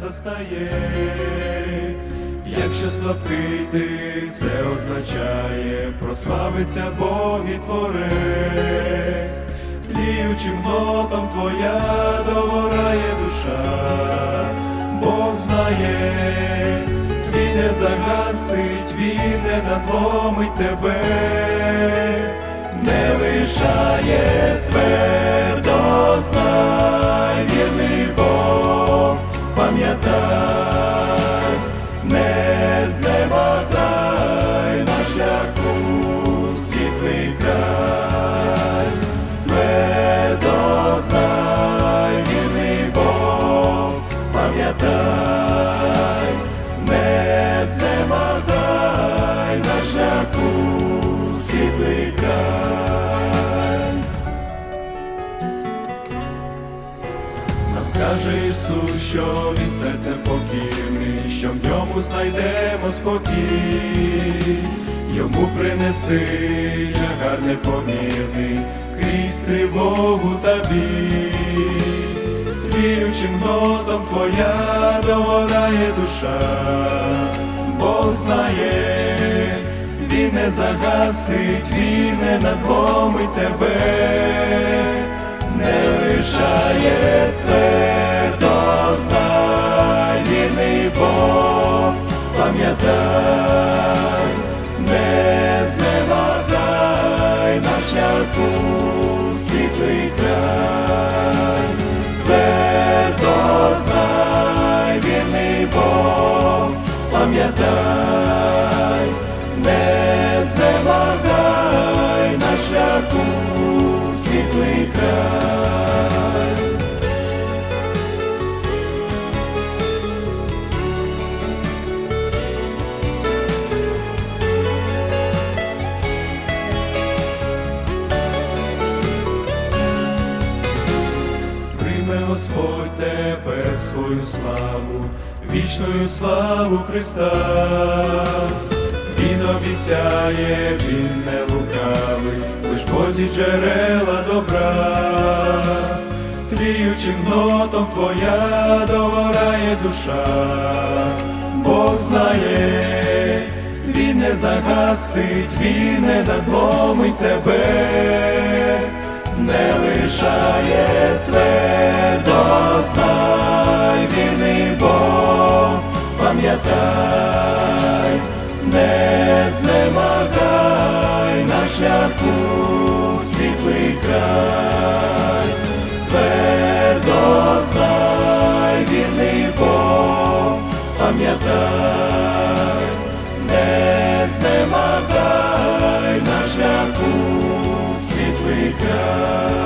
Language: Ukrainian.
застає. Якщо слабкий ти, це означає, прославиться Бог і Творець, тліючим гнотом твоя догорає душа, Бог знає, він не загасить, він не надломить тебе, не лишає твердо не зневадай Ісус, що Він серцем покірний, що в ньому знайдемо спокій, йому принеси тягар непомірний, крізь тривогу та біль. Віючим гнотом твоя догорає душа, Бог знає, він не загасить, він не надломить тебе. Не лишає пам'ятай, не зневадай на шляху світлий край. Господь свою славу, вічною славу Христа. Він обіцяє, він не лукавий, лиш Бозі джерела добра, тліючим гнотом твоя догорає душа, Бог знає, він не загасить, він не надломить тебе, не лишає твердо знай, згадай, не знемагай на шляху світлий край, твердо знай, вірний Бог, пам'ятай, не знемагай на шляху світлий край.